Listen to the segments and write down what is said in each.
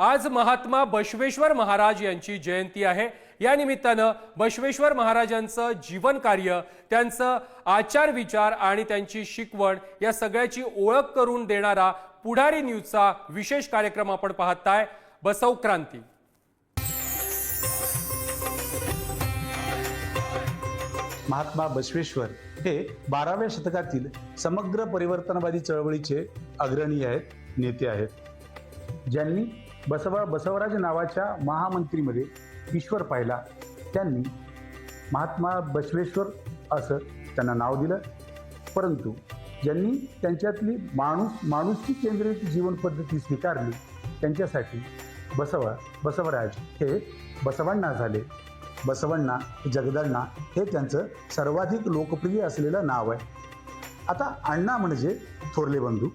आज महात्मा बसवेश्वर महाराज यांची जयंती आहे. या निमित्तानं बसवेश्वर महाराजांचं जीवन कार्य त्यांचं आचार विचार आणि त्यांची शिकवण या सगळ्याची ओळख करून देणारा पुढारी न्यूजचा विशेष कार्यक्रम आपण पाहताय. बसव क्रांती. महात्मा बसवेश्वर हे बाराव्या शतकातील समग्र परिवर्तनवादी चळवळीचे अग्रणी आहेत नेते आहेत. ज्यांनी बसव बसवराज नावाच्या महामंत्रीमध्ये ईश्वर पाहिला. त्यांनी महात्मा बसवेश्वर असं त्यांना नाव दिलं. परंतु ज्यांनी त्यांच्यातली माणूस माणुसकी केंद्रित जीवनपद्धती स्वीकारली त्यांच्यासाठी बसवा बसवराज हे बसवण्णा झाले. बसवण्णा जगदण्णा हे त्यांचं सर्वाधिक लोकप्रिय असलेलं नाव आहे. आता अण्णा म्हणजे थोरले बंधू.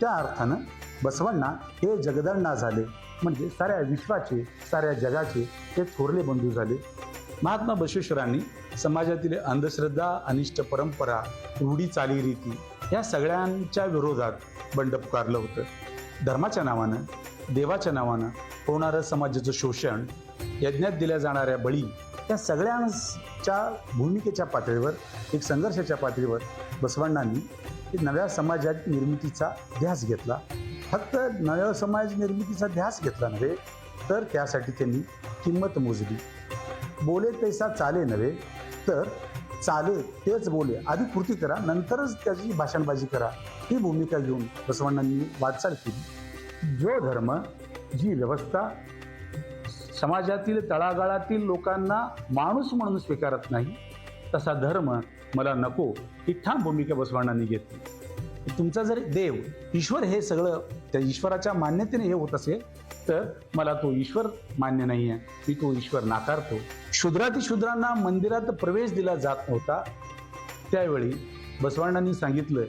त्या अर्थानं बसवण्णा हे जगदण्णा झाले. म्हणजे साऱ्या विश्वाचे साऱ्या जगाचे ते थोरले बंधू झाले. महात्मा बसवेश्वरांनी समाजातील अंधश्रद्धा अनिष्ट परंपरा रूढी चालीरीती या सगळ्यांच्या विरोधात बंड पुकारलं होतं. धर्माच्या नावानं देवाच्या नावानं होणारं समाजाचं शोषण यज्ञात दिल्या जाणाऱ्या बळी या सगळ्यांच्या भूमिकेच्या पातळीवर एक संघर्षाच्या पातळीवर बसवण्णांनी एक नव्या समाजात निर्मितीचा ध्यास घेतला. फक्त नव्या समाज निर्मितीचा ध्यास घेतला नव्हे तर त्यासाठी त्यांनी किंमत मोजली. बोले तैसा चाले नव्हे तर चाले तेच बोले. आधी कृती करा नंतरच त्याची भाषणबाजी करा. ही भूमिका घेऊन बसवण्णांनी वाटचाल केली. जो धर्म जी व्यवस्था समाजातील तळागाळातील लोकांना माणूस म्हणून स्वीकारत नाही तसा धर्म मला नको ही ठाम भूमिका बसवण्णांनी घेतली. तुमचा जर देव ईश्वर हे सगळं त्या ईश्वराच्या मान्यतेने हे होत असेल तर मला तो ईश्वर मान्य नाही आहे मी तो ईश्वर नाकारतो. शूद्रातिशूद्रांना मंदिरात प्रवेश दिला जात नव्हता. त्यावेळी बसवण्णांनी सांगितलं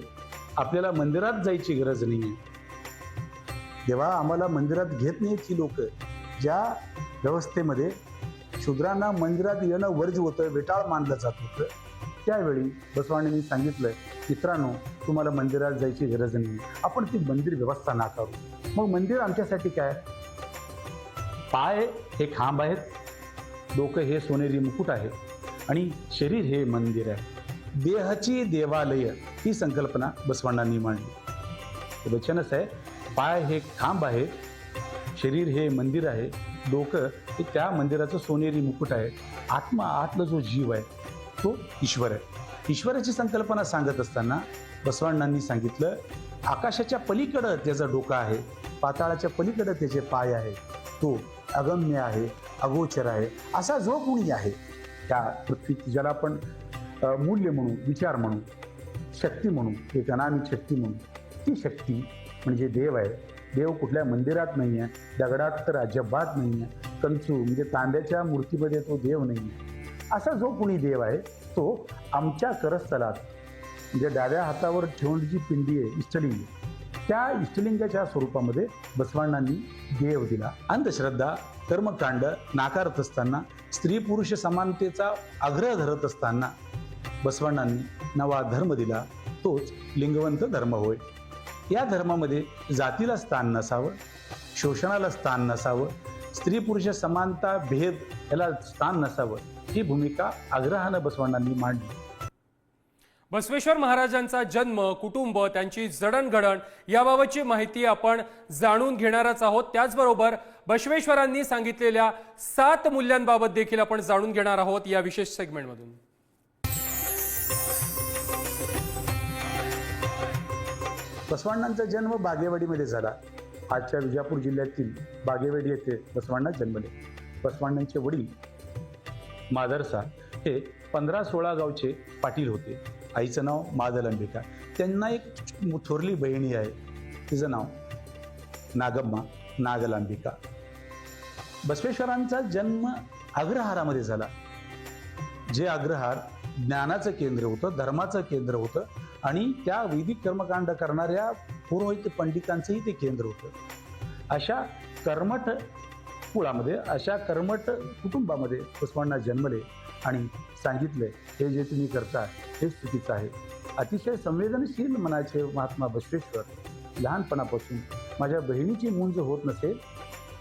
आपल्याला मंदिरात जायची गरज नाही आहे तेव्हा आम्हाला मंदिरात घेत नाहीत ही लोक. ज्या व्यवस्थेमध्ये शूद्रांना मंदिरात येणं वर्ज होतं वेटाळ मानलं जात होतं त्यावेळी बसवाणींनी सांगितलं मित्रांनो तुम्हाला मंदिरात जायची गरज नाही. आपण ती मंदिर व्यवस्था नाकारू. मग मंदिर आमच्यासाठी काय? पाय हे खांब आहेत डोकं हे सोनेरी मुकुट आहे आणि शरीर हे मंदिर आहे. देहाची देवालय ही संकल्पना बसवण्णांनी मांडली. वचनच आहे पाय हे खांब आहे शरीर हे मंदिर आहे डोकं हे त्या मंदिराचं सोनेरी मुकुट आहे. आत्मा आतला जो जीव आहे तो ईश्वर आहे. ईश्वराची संकल्पना सांगत असताना बसवण्णांनी सांगितलं आकाशाच्या पलीकडं त्याचा डोकं आहे पाताळाच्या पलीकडं त्याचे पाय आहे. तो अगम्य आहे अगोचर आहे असा जो कोणी आहे. त्या पृथ्वी ज्याला आपण मूल्य म्हणू विचार म्हणू शक्ती म्हणू एक अनामिक शक्ती म्हणू ती शक्ती म्हणजे देव आहे. देव कुठल्या मंदिरात नाही आहे दगडात तर अजिबात नाही आहे कंचू म्हणजे तांब्याच्या मूर्तीमध्ये तो देव नाही आहे असा जो कुणी देव आहे तो आमच्या करस्थलात म्हणजे डाव्या हातावर ठेवून जी पिंडी आहे इष्टलिंग त्या इष्टलिंगाच्या स्वरूपामध्ये बसवण्णांनी देव दिला. अंधश्रद्धा कर्मकांड नाकारत असताना स्त्री पुरुष समानतेचा आग्रह धरत असताना बसवण्णांनी नवा धर्म दिला तोच लिंगवंत धर्म होय. या धर्मामध्ये जातीला स्थान नसावं शोषणाला स्थान नसावं स्त्री पुरुष समानता भेद याला स्थान नसावं ही भूमिका आग्रहानं बसवण्णांनी मांडली. बसवेश्वर महाराजांचा जन्म कुटुंब त्यांची जडणघडण याबाबतची माहिती आपण जाणून घेणारच आहोत. त्याचबरोबर बसवेश्वरांनी सांगितलेल्या सात मूल्यांबाबत देखील आपण जाणून घेणार आहोत या विशेष सेगमेंटमधून बसवांणांचा जन्म बागेवाडीमध्ये झाला. आजच्या विजापूर जिल्ह्यातील बागेवाडी येथे बसवांना जन्मले बसवांणांचे वडील मादरसा हे पंधरा सोळा गावचे पाटील होते. आईचं नाव मादल अंबिका. त्यांना एक थोरली बहिणी आहे. तिचं नाव नागम्मा नागलांबिका बसवेश्वरांचा जन्म अग्रहारामध्ये झाला. जे अग्रहार ज्ञानाचं केंद्र होतं धर्माचं केंद्र होतं आणि त्या वैदिक कर्मकांड करणाऱ्या पुरोहित पंडितांचंही ते केंद्र होतं. अशा कर्मठ कुळामध्ये अशा कर्मठ कुटुंबामध्ये पुष्पांना जन्मले आणि सांगितले हे जे तुम्ही करता हे चुकीचं आहे. अतिशय संवेदनशील मनाचे महात्मा बसवेश्वर. लहानपणापासून माझ्या बहिणीची मुंज होत नसेल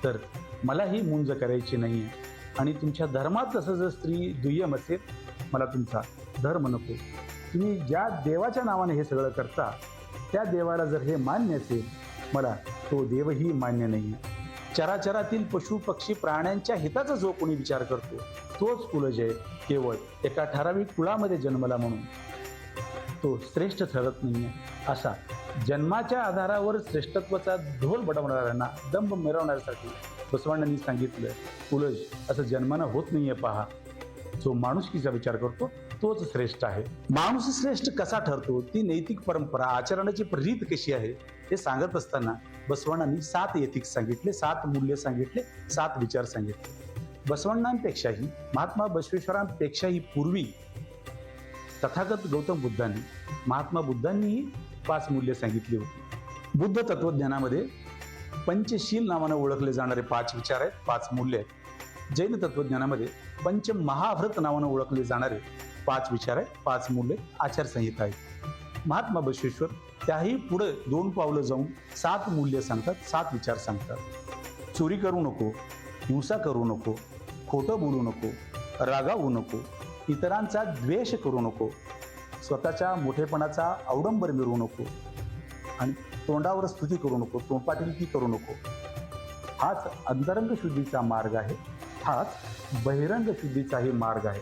तर मला ही मुंज करायची नाही आहे आणि तुमच्या धर्मात तसं जर स्त्री दुय्यम असेल मला तुमचा धर्म नको. तुम्ही ज्या देवाच्या नावाने हे सगळं करता त्या देवाला जर हे मान्य असेल मला तो देवही मान्य नाही. चराचरातील पशु पक्षी प्राण्यांच्या हिताचा जो कोणी विचार करतो तोच कुलज आहे केवळ एका ठराविक कुळामध्ये जन्मला म्हणून. तो श्रेष्ठ ठरत नाहीये असा जन्माच्या आधारावर श्रेष्ठत्वाचा ढोल बडवणाऱ्यांना दंभ मिरवण्यासाठी बसवांडांनी सांगितलं कुलज असं जन्मानं होत नाहीये पहा. जो माणुसकीचा विचार करतो तोच श्रेष्ठ आहे. माणूस श्रेष्ठ कसा ठरतो? ती नैतिक परंपरा आचरणाची रीत कशी आहे? हे सांगत असताना बसवण्णांनी सात एथिक्स सांगितले सात मूल्य सांगितले सात विचार सांगितले. बसवण्णांपेक्षाही महात्मा बसवेश्वरांपेक्षाही पूर्वी तथागत गौतम बुद्धांनी महात्मा बुद्धांनीही पाच मूल्य सांगितली होती. बुद्ध तत्वज्ञानामध्ये पंचशील नावानं ओळखले जाणारे पाच विचार आहेत पाच मूल्य आहेत. जैन तत्वज्ञानामध्ये पंच महाव्रत नावानं ओळखले जाणारे पाच विचार आहेत पाच मूल्य आचारसंहिता आहेत. महात्मा बसवेश्वर त्याही पुढे दोन पावलं जाऊन सात मूल्य सांगतात सात विचार सांगतात. चोरी करू नको हिंसा करू नको खोटं बोलू नको रागावू नको इतरांचा द्वेष करू नको स्वतःच्या मोठेपणाचा अवडंबर मिळवू नको आणि तोंडावर स्तुती करू नको तोंडपाटीलकी करू नको. हाच अंतरंग शुद्धीचा मार्ग आहे हाच बहिरंग शुद्धीचाही मार्ग आहे.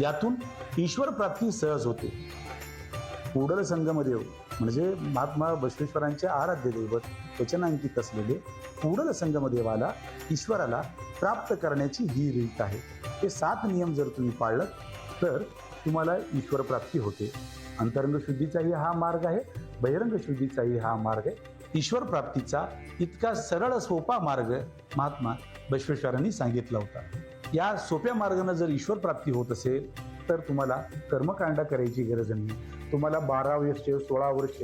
यातून ईश्वर प्राप्ती सहज होते. कुडल संगमदेव म्हणजे महात्मा बसवेश्वरांचे आराध्य दैवत वचनांकित असलेले कुडल संगमदेवाला ईश्वराला प्राप्त करण्याची ही रीत आहे. हे सात नियम जर तुम्ही पाळलं तर तुम्हाला ईश्वर प्राप्ती होते. अंतरंग शुद्धीचाही हा मार्ग आहे बहिरंग शुद्धीचाही हा मार्ग आहे. ईश्वर प्राप्तीचा इतका सरळ सोपा मार्ग महात्मा बसवेश्वरांनी सांगितला होता. या सोप्या मार्गाने जर ईश्वर प्राप्ती होत असेल तर तुम्हाला कर्मकांड करायची गरज नाही. तुम्हाला बारा वर्ष सोळा वर्ष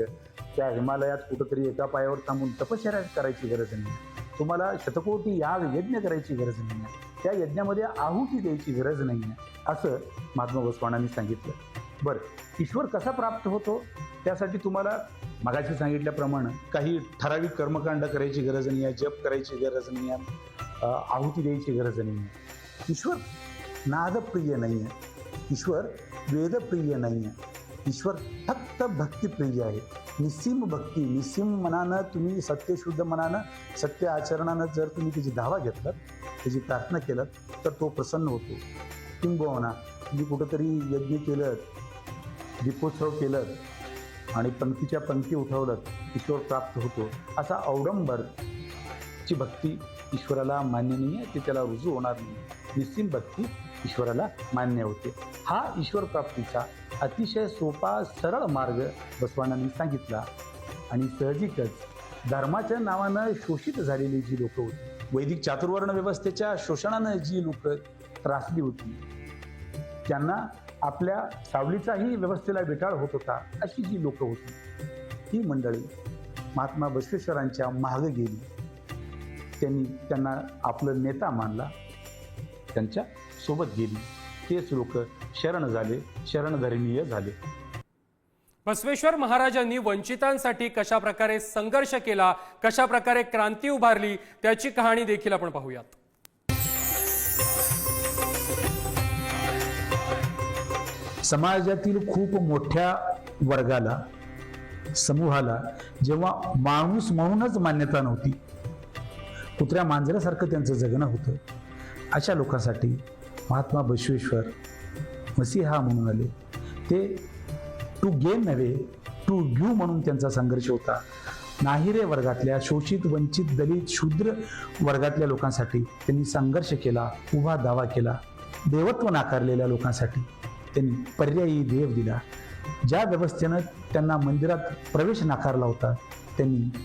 त्या हिमालयात कुठंतरी एका पायावर थांबून तपश्चर्या करायची गरज नाही. तुम्हाला शतकोटी याग यज्ञ करायची गरज नाही. त्या यज्ञामध्ये आहुती द्यायची गरज नाही. असं महात्मा गोस्वाणांनी सांगितलं. बरं ईश्वर कसा प्राप्त होतो? त्यासाठी तुम्हाला मगाशी सांगितल्याप्रमाणे काही ठराविक कर्मकांड करायची गरज नाही आहे जप करायची गरज नाही आहे आहुती द्यायची गरज नाही. आहे ईश्वर नादप्रिय नाही आहे ईश्वर वेदप्रिय नाही आहे ईश्वर फक्त भक्तिप्रिय आहे. निस्सीम भक्ती निस्सीम मनानं तुम्ही सत्यशुद्ध मनानं सत्य आचरणानं जर तुम्ही त्याची धावा घेतलात त्याची प्रार्थना केलं तर तो प्रसन्न होतो. किंबहुना तुम्ही कुठंतरी यज्ञ केलं दीपोत्सव केलं आणि पंक्तीच्या पंक्ती उठवलं ईश्वर प्राप्त होतो. असा अवडंबर ची भक्ती ईश्वराला मान्य नाही आहे ते त्याला रुजू होणार नाही निस्सीम भक्ती ईश्वराला मान्य होते. हा ईश्वर प्राप्तीचा अतिशय सोपा सरळ मार्ग बसवानांनी सांगितला आणि सहजिकच धर्माच्या नावानं शोषित झालेली जी लोक होती वैदिक चातुर्वर्ण व्यवस्थेच्या शोषणानं जी लोक त्रासली होती त्यांना आपल्या सावलीचाही व्यवस्थेला विटाळ होत होता अशी जी लोक होती ही मंडळी महात्मा बसवेश्वरांच्या मागे गेली. त्यांनी त्यांना आपलं नेता मानला. त्यांच्यासोबत गेली. तेच लोक शरण झाले शरणधर्मीय झाले. बसवेश्वर महाराजांनी वंचितांसाठी कशा प्रकारे संघर्ष केला कशा प्रकारे क्रांती उभारली त्याची कहाणी देखील आपण पाहूयात. समाजातील खूप मोठ्या वर्गाला समूहाला जेव्हा माणूस म्हणूनच मान्यता नव्हती कुत्र्या मांजरासारखं त्यांचं जगणं होतं. अशा लोकांसाठी महात्मा बसवेश्वर मसीहा म्हणून आले. ते टू गेन नव्हे टू ग्यू म्हणून त्यांचा संघर्ष होता. नाहिरे वर्गातल्या शोषित वंचित दलित शूद्र वर्गातल्या लोकांसाठी त्यांनी संघर्ष केला उभा दावा केला. देवत्व नाकारलेल्या लोकांसाठी त्यांनी पर्यायी देव दिला. ज्या व्यवस्थेनं त्यांना मंदिरात प्रवेश नाकारला होता त्यांनी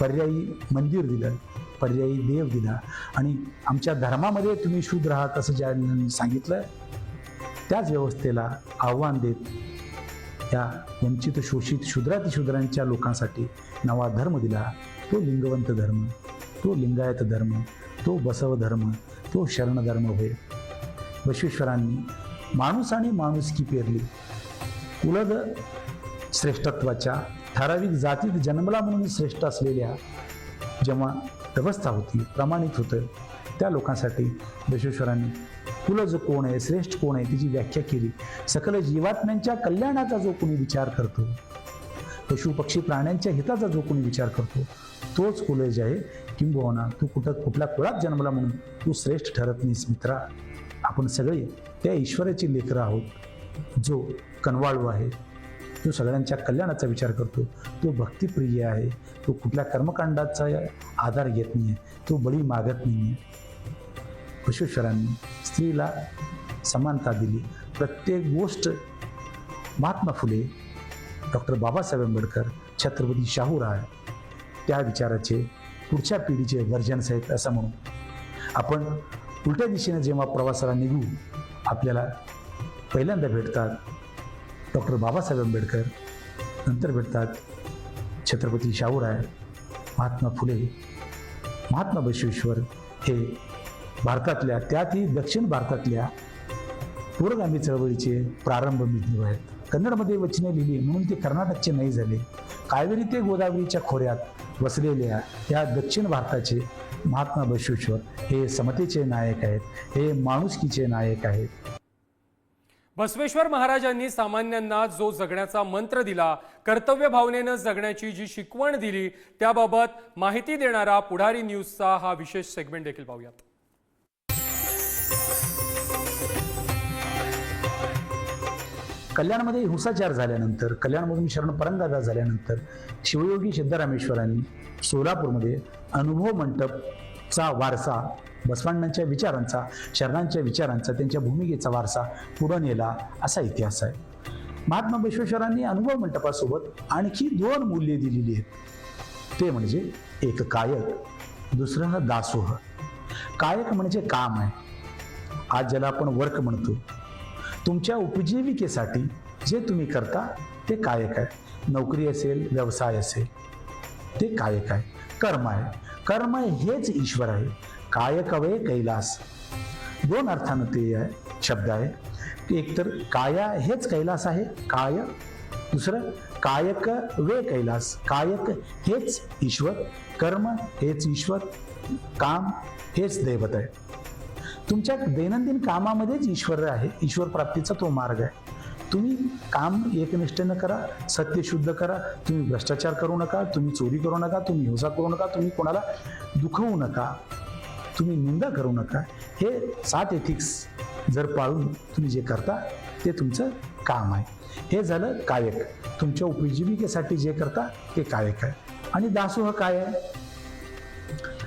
पर्यायी मंदिर दिलं. पर्यायी देव दिला. आणि आमच्या धर्मामध्ये तुम्ही शुद्ध आहात असं ज्या सांगितलं त्याच व्यवस्थेला आव्हान देत या वंचित शोषित शूद्रातिशूद्रांच्या लोकांसाठी नवा धर्म दिला. तो लिंगवंत धर्म तो लिंगायत धर्म तो बसव धर्म तो शरण धर्म होय. बसवेश्वरांनी माणूस आणि माणुसकी पेरली. उलद श्रेष्ठत्वाच्या ठराविक जातीत जन्मला म्हणून श्रेष्ठ असलेल्या जेव्हा व्यवस्था होती प्रमाणित होतं. त्या लोकांसाठी दशेश्वरांनी तुला जो कोण आहे श्रेष्ठ कोण आहे तिची व्याख्या केली. सकल जीवात्म्यांच्या कल्याणाचा जो कोणी विचार करतो पशु पक्षी प्राण्यांच्या हिताचा जो कोणी विचार करतो तोच कुलज आहे किंबहुना तू कुठं कुठल्या कुळात जन्मला म्हणून तू श्रेष्ठ ठरत नाहीस मित्रा. आपण सगळे त्या ईश्वराची लेकरं आहोत जो कनवाळू आहे तो सगळ्यांच्या कल्याणाचा विचार करतो. तो भक्तिप्रिय आहे. तो कुठल्या कर्मकांडाचा आधार घेत नाही आहे तो बळी मागत नाही आहे बसवेश्वरांनी स्त्रीला समानता दिली. प्रत्येक गोष्ट महात्मा फुले डॉक्टर बाबासाहेब आंबेडकर छत्रपती शाहूराय त्या विचाराचे पुढच्या पिढीचे वर्जन्स आहेत असं म्हणून. आपण उलट्या दिशेने जेव्हा प्रवासाला निघू आपल्याला पहिल्यांदा भेटतात डॉक्टर बाबासाहेब आंबेडकर नंतर भेटतात छत्रपती शाहूराय महात्मा फुले महात्मा बसवेश्वर हे भारतातल्या त्यातही दक्षिण भारतातल्या पुरगामी चळवळीचे प्रारंभ बिंदू आहेत. कन्नडमध्ये वचने लिहिली म्हणून ते कर्नाटकचे नाही झाले. कावेरी ते गोदावरीच्या खोऱ्यात वसलेल्या या दक्षिण भारताचे महात्मा बसवेश्वर हे समतेचे नायक आहेत हे माणुसकीचे नायक आहेत. बसवेश्वर महाराजांनी सामान्यांना जो जगण्याचा मंत्र दिला कर्तव्य भावनेनं जगण्याची जी शिकवण दिली त्याबाबत माहिती देणारा पुढारी न्यूजचा हा विशेष सेगमेंट देखील पाहूयात. कल्याणमध्ये हिंसाचार झाल्यानंतर कल्याणमधून शरण परंगदा झाल्यानंतर शिवयोगी सिद्धरामेश्वरांनी सोलापूरमध्ये अनुभव मंडपचा वारसा बसवांडांच्या विचारांचा शरणांच्या विचारांचा त्यांच्या भूमिकेचा वारसा पुढं नेला असा इतिहास आहे. महात्मा विश्वेश्वरांनी अनुभव मंडपासोबत आणखी दोन मूल्ये दिलेली आहेत. ते म्हणजे एक कायक दुसरं दासोह. कायक म्हणजे काम आहे. आज ज्याला आपण वर्क म्हणतो तुमच्या उपजीविकेसाठी जे तुम्ही करता ते कायक आहे. नोकरी असेल व्यवसाय असेल ते कायक आहे. कर्म आहे. कर्म हेच ईश्वर आहे. कायकवे कैलास. दोन अर्थानं ते आहे शब्द आहे. की एकतर काया हेच कैलास आहे. काय. दुसरं कायक वे कैलास. कायक हेच ईश्वर. कर्म हेच ईश्वर. काम हेच दैवत आहे. तुमच्या दैनंदिन कामामध्येच ईश्वर आहे. ईश्वर प्राप्तीचा तो मार्ग आहे. तुम्ही काम एकनिष्ठेनं करा सत्य शुद्ध करा तुम्ही भ्रष्टाचार करू नका तुम्ही चोरी करू नका तुम्ही हिंसा करू नका तुम्ही कोणाला दुखवू नका. तुम्ही निंदा करू नका. हे सात एथिक्स जर पाळून तुम्ही जे करता ते तुमचं काम आहे. हे झालं कायक. तुमच्या उपजीविकेसाठी जे करता ते कायक आहे. आणि दासोह काय आहे?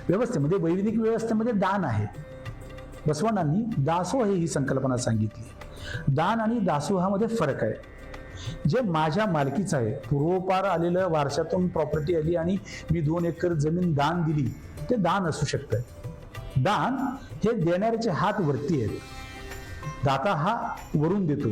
व्यवस्थेमध्ये वैदिक व्यवस्थेमध्ये दान आहे. बसवण्णांनी दासोह ही संकल्पना सांगितली. दान आणि दासोहामध्ये फरक आहे. जे माझ्या मालकीचं आहे. पूर्वपार आलेलं वारशातून प्रॉपर्टी आली आणि मी दोन एकर जमीन दान दिली ते दान असू शकतं दान हे देणाऱ्याचे हात वरती आहेत. दाता हा वरून देतो.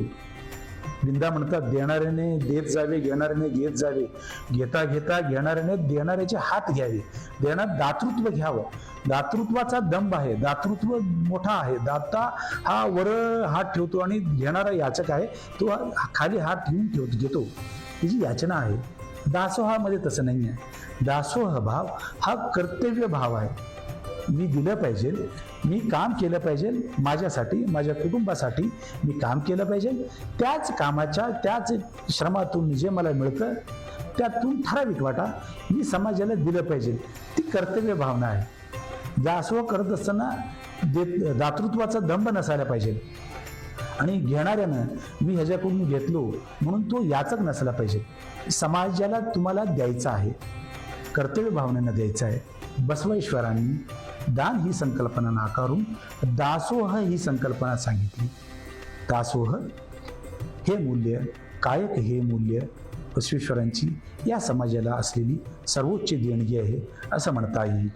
विंदा म्हणतात देणाऱ्याने देत जावे घेणाऱ्याने घेत जावे. घेता घेता घेणाऱ्याने देणाऱ्याचे हात घ्यावे. देणार दातृत्व घ्यावं. दातृत्वाचा दंभ आहे. दातृत्व मोठा आहे. दाता हा वर हात ठेवतो आणि घेणारा याचक आहे. तो खाली हात ठेवून ठेव घेतो. त्याची याचना आहे. दासोहामध्ये तसं नाही आहे दासोह भाव हा कर्तव्य भाव आहे. मी दिलं पाहिजे मी काम केलं पाहिजे माझ्यासाठी माझ्या कुटुंबासाठी मी काम केलं पाहिजे. त्याच कामाच्या त्याच श्रमातून जे मला मिळतं त्यातून ठराविक वाटा मी समाजाला दिलं पाहिजे. ती कर्तव्य भावना आहे. दासोह करत असताना देत दातृत्वाचा दंभ नसायला पाहिजे. आणि घेणाऱ्यानं मी ह्याच्याकडून घेतलो म्हणून तो याचक नसला पाहिजे. समाजाला तुम्हाला द्यायचा आहे. कर्तव्य भावनेनं द्यायचं आहे. बसवेश्वरांनी दान ही संकल्पना नाकारून दासोह ही संकल्पना सांगितली. दासोह हे मूल्य कायक हे मूल्य बसवेश्वरांची या समाजाला असलेली सर्वोच्च देणगी आहे असं म्हणता येईल.